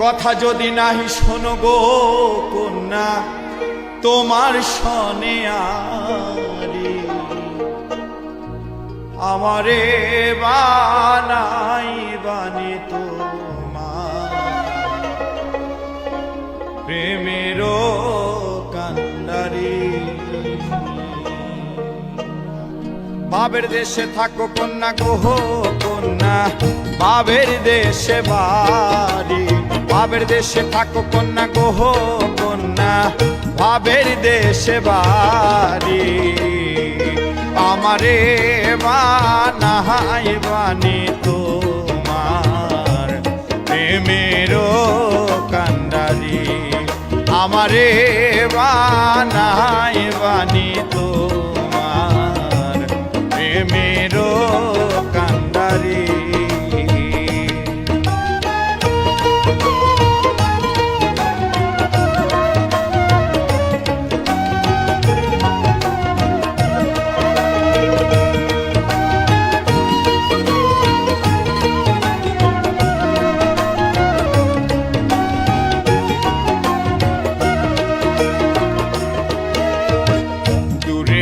কথা যদি নাহি শোনো গো কন্যা তোমার আরে আমারে বানাই বাবের দেশে থাকো, কন্যা গোহ কন্যা। বাবের দেশে বাড়ি। বাবের দেশে থাকো, কন্যা গোহ কন্যা। বাবের দেশে বাড়ি। আমারে বানাই বানি তোমার। প্রেমেরও কান্ডারি। আমারে বানাই বানি তোমার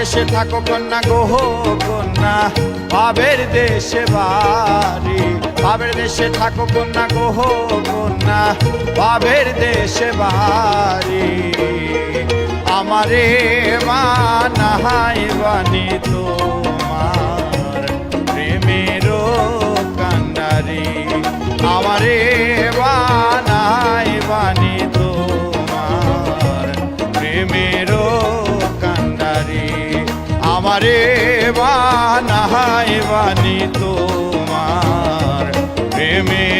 দেশে থাকো কন্যা গোহ কন্যা। বাবের দেশে বাড়ি বাবের দেশে থাকো কন্যা গোহ কন্যা। বাবের দেশে বাড়ি, আমারে মানাই বানি তোমার। প্রেমেরও কান্ডারি, আমারে আমারে বানাই বানি তোমার প্রেমেরও